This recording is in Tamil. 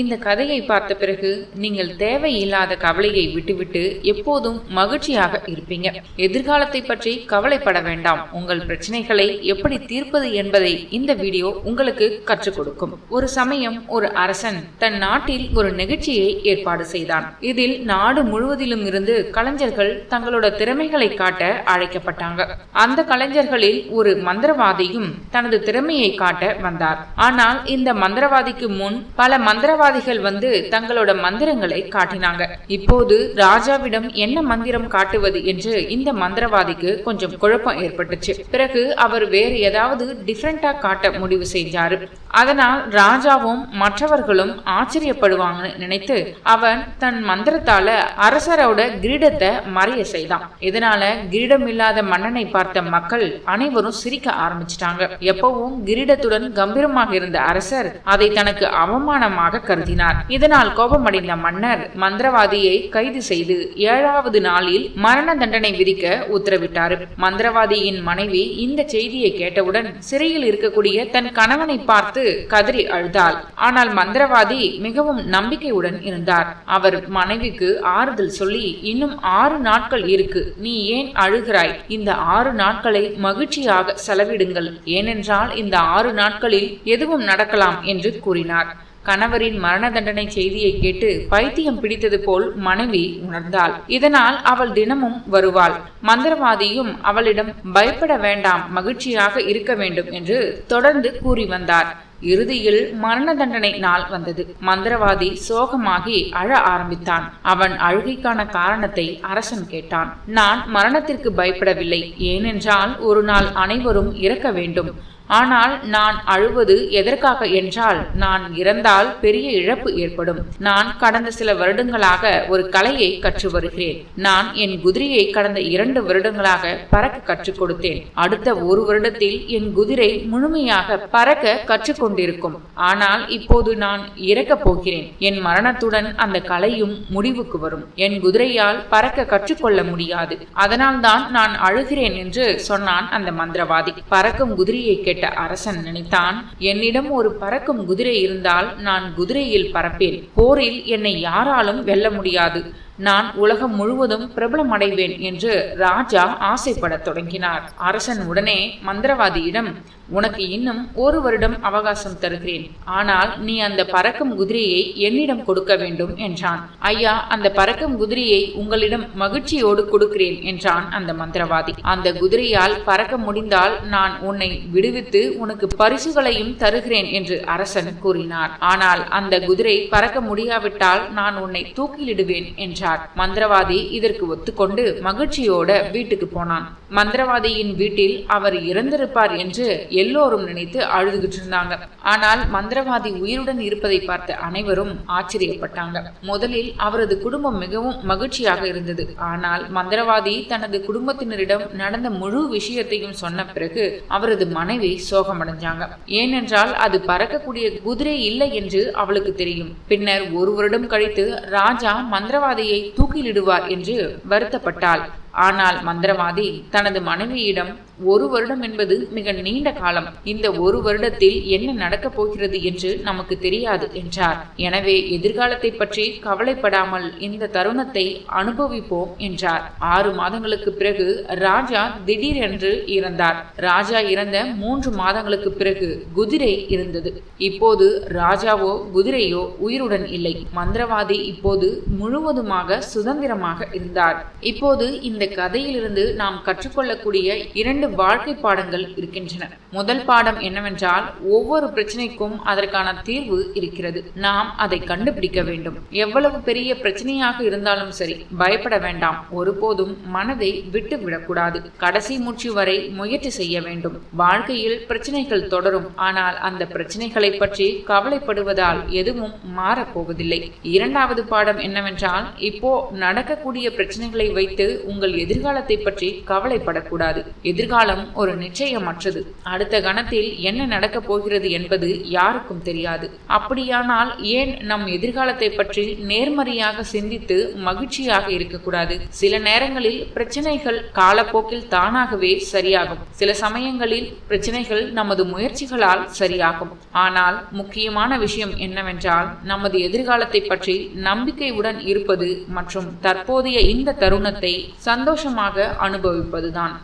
இந்த கதையை பார்த்த பிறகு நீங்கள் தேவையில்லாத கவலையை விட்டுவிட்டு எப்போதும் மகிழ்ச்சியாக இருப்பீங்க. எதிர்காலத்தை பற்றி கவலைப்பட வேண்டாம். உங்கள் பிரச்சனைகளை எப்படி தீர்ப்பது என்பதை இந்த வீடியோ உங்களுக்கு கற்றுக் கொடுக்கும். ஒரு சமயம் ஒரு அரசன் தன் நாட்டில் ஒரு நிகழ்ச்சியை ஏற்பாடு செய்தான். இதில் நாடு முழுவதிலும் இருந்து கலைஞர்கள் தங்களோட திறமைகளை காட்ட அழைக்கப்பட்டாங்க. அந்த கலைஞர்களில் ஒரு மந்திரவாதியும் தனது திறமையை காட்ட வந்தார். ஆனால் இந்த மந்திரவாதிக்கு முன் பல மந்திரவாதிகள் வந்து தங்களோட மந்திரங்களை காட்டினாங்க. இப்போது ராஜாவிடம் என்ன மந்திரம் காட்டுவது என்று இந்த மந்திரவாதிக்கு கொஞ்சம் குழப்பம் ஏற்பட்டுச்சு. பிறகு அவர் வேறு ஏதாவது டிஃப்ரெண்டா காட்ட முடிவு செஞ்சாரு. அதனால் ராஜாவும் மற்றவர்களும் ஆச்சரியப்படுவாங்கன்னு நினைத்து அவன் தன் மந்திரத்தால அரசரோட கிரீடத்தை மறைய செய்தான். இதனால கிரீடம் இல்லாத மன்னனை பார்த்த மக்கள் அனைவரும் சிரிக்க ஆரம்பிச்சிட்டாங்க. எப்பவும் கிரீடத்துடன் கம்பீரமாக இருந்த அரசர் அதை தனக்கு அவமானமாக கருதினார். இதனால் கோபமடைந்த மன்னர் மந்திரவாதியை கைது செய்து ஏழாவது நாளில் மரண தண்டனை விதிக்க உத்தரவிட்டார். மந்திரவாதியின் மனைவி இந்த செய்தியை கேட்டவுடன் சிறையில் இருக்கக்கூடிய தன் கணவனை பார்த்து கதறி அழுதாள். ஆனால் மந்திரவாதி மிகவும் நம்பிக்கையுடன் இருந்தார். அவர் மனைவிக்கு ஆறுதல் சொல்லி இன்னும் ஆறு நாட்கள் இருக்கு. நீ ஏன் அழுகிறாய்? இந்த ஆறு நாட்களை மகிழ்ச்சியாக செலவிடுங்கள். ஏனென்றால் இந்த ஆறு நாட்களில் எதுவும் நடக்கலாம் என்று கூறினார். கணவரின் மரண தண்டனை செய்தியை கேட்டு பைத்தியம் பிடித்தது போல் மனைவி உணர்ந்தாள். இதனால் அவள் தினமும் வருவாள். மந்திரவாதியும் அவளிடம் பயப்பட வேண்டாம் மகிழ்ச்சியாக இருக்க வேண்டும் என்று தொடர்ந்து கூறி வந்தார். இறுதியில் மரண தண்டனை நாள் வந்தது. மந்திரவாதி சோகமாகி அழ ஆரம்பித்தான். அவன் அழுகைக்கான காரணத்தை அரசன் கேட்டான். நான் மரணத்திற்கு பயப்படவில்லை. ஏனென்றால் ஒரு நாள் அனைவரும் இறக்க வேண்டும். ஆனால் நான் அழுவது எதற்காக என்றால் நான் இறந்தால் பெரிய இழப்பு ஏற்படும். நான் கடந்த சில வருடங்களாக ஒரு கலையை கற்று வருகிறேன். நான் என் குதிரையை கடந்த இரண்டு வருடங்களாக பறக்க கற்றுக் கொடுத்தேன். அடுத்த ஒரு வருடத்தில் என் குதிரை முழுமையாக பறக்க கற்றுக்கொண்டிருக்கும் ஆனால் இப்போது நான் இறக்கப் போகிறேன். என் மரணத்துடன் அந்த கலையும் முடிவுக்கு வரும். என் குதிரையால் பறக்க கற்றுக்கொள்ள முடியாது. அதனால்தான் நான் அழுகிறேன் என்று சொன்னான் அந்த மந்திரவாதி. பறக்கும் குதிரையை கேட்ட அரசன் நினைத்தான் என்னிடம் ஒரு பறக்கும் குதிரை இருந்தால் நான் குதிரையில் பறப்பேன். போரில் என்னை யாராலும் வெல்ல முடியாது. நான் உலகம் முழுவதும் பிரபலம் அடைவேன் என்று ராஜா ஆசைப்படத் தொடங்கினார். அரசன் உடனே மந்திரவாதியிடம் உனக்கு இன்னும் ஒரு வருடம் அவகாசம் தருகிறேன். ஆனால் நீ அந்த பறக்கும் குதிரையை என்னிடம் கொடுக்க வேண்டும் என்றான். ஐயா அந்த பறக்கும் குதிரையை உங்களிடம் மகிழ்ச்சியோடு கொடுக்கிறேன் என்றான் அந்த மந்திரவாதி. அந்த குதிரையால் பறக்க முடிந்தால் நான் உன்னை விடுவித்து உனக்கு பரிசுகளையும் தருகிறேன் என்று அரசன் கூறினார். ஆனால் அந்த குதிரை பறக்க முடியாவிட்டால் நான் உன்னை தூக்கிலிடுவேன் என்றார். மந்திரவாதி இதற்கு ஒத்துக்கொண்டு மகிழ்ச்சியோட வீட்டுக்கு போனான். மந்திரவாதியின் வீட்டில் அவர் இறந்திருப்பார் என்று எல்லோரும் நினைத்து அழுதுகிட்டு இருந்தாங்க. ஆனால் மந்திரவாதி உயிருடன் இருப்பதை பார்த்த அனைவரும் ஆச்சரியப்பட்டாங்க. முதலில் அவரது குடும்பம் மிகவும் மகிழ்ச்சியாக இருந்தது. ஆனால் மந்திரவாதி தனது குடும்பத்தினரிடம் நடந்த முழு விஷயத்தையும் சொன்ன பிறகு அவரது மனைவி சோகமடைஞ்சாங்க. ஏனென்றால் அது பறக்கக்கூடிய குதிரை இல்லை என்று அவளுக்கு தெரியும். பின்னர் ஒரு வருடம் கழித்து ராஜா மந்திரவாதியை தூக்கிலிடுவார் என்று வருத்தப்பட்டாள். ஆனால் மந்திரவாதி தனது மனைவியிடம் ஒரு வருடம் என்பது மிக நீண்ட காலம். இந்த ஒரு வருடத்தில் என்ன நடக்கப் போகிறது என்று நமக்கு தெரியாது என்றார். எனவே எதிர்காலத்தை பற்றி கவலைப்படாமல் இந்த தருணத்தை அனுபவிப்போம் என்றார். ஆறு மாதங்களுக்கு பிறகு ராஜா திடீரென்று இறந்தார். ராஜா இறந்த மூன்று மாதங்களுக்கு பிறகு குதிரை இருந்தது. இப்போது ராஜாவோ குதிரையோ உயிருடன் இல்லை. மந்திரவாதி இப்போது முழுவதுமாக சுதந்திரமாக இருந்தார். இப்போது இந்த கதையிலிருந்து நாம் கற்றுக்கொள்ளக்கூடிய இரண்டு இரண்டு வாழ்க்கை பாடங்கள் இருக்கின்றன. முதல் பாடம் என்னவென்றால் ஒவ்வொரு பிரச்சனைக்கும் அதற்கான தீர்வு இருக்கிறது. நாம் அதை கண்டுபிடிக்க வேண்டும். எவ்வளவு பெரிய பிரச்சனையாக இருந்தாலும் சரி பயப்பட வேண்டாம். ஒருபோதும் மனதை விட்டு விடக்கூடாது. கடைசி மூச்சு வரை முயற்சி செய்ய வேண்டும். வாழ்க்கையில் பிரச்சனைகள் தொடரும். ஆனால் அந்த பிரச்சனைகளை பற்றி கவலைப்படுவதால் எதுவும் மாறப்போவதில்லை. இரண்டாவது பாடம் என்னவென்றால் இப்போ நடக்கக்கூடிய பிரச்சனைகளை வைத்து உங்கள் எதிர்காலத்தை பற்றி கவலைப்படக்கூடாது. எதிர்கால எதிர்காலம் ஒரு நிச்சயமற்றது. அடுத்த கணத்தில் என்ன நடக்கப் போகிறது என்பது யாருக்கும் தெரியாது. அப்படியானால் ஏன் நம் எதிர்காலத்தை பற்றி நேர்மறையாக சிந்தித்து மகிழ்ச்சியாக இருக்கக்கூடாது? சில நேரங்களில் பிரச்சனைகள் காலப்போக்கில் தானாகவே சரியாகும். சில சமயங்களில் பிரச்சனைகள் நமது முயற்சிகளால் சரியாகும். ஆனால் முக்கியமான விஷயம் என்னவென்றால் நமது எதிர்காலத்தை பற்றி நம்பிக்கையுடன் இருப்பது மற்றும் தற்போதைய இந்த தருணத்தை சந்தோஷமாக அனுபவிப்பதுதான்.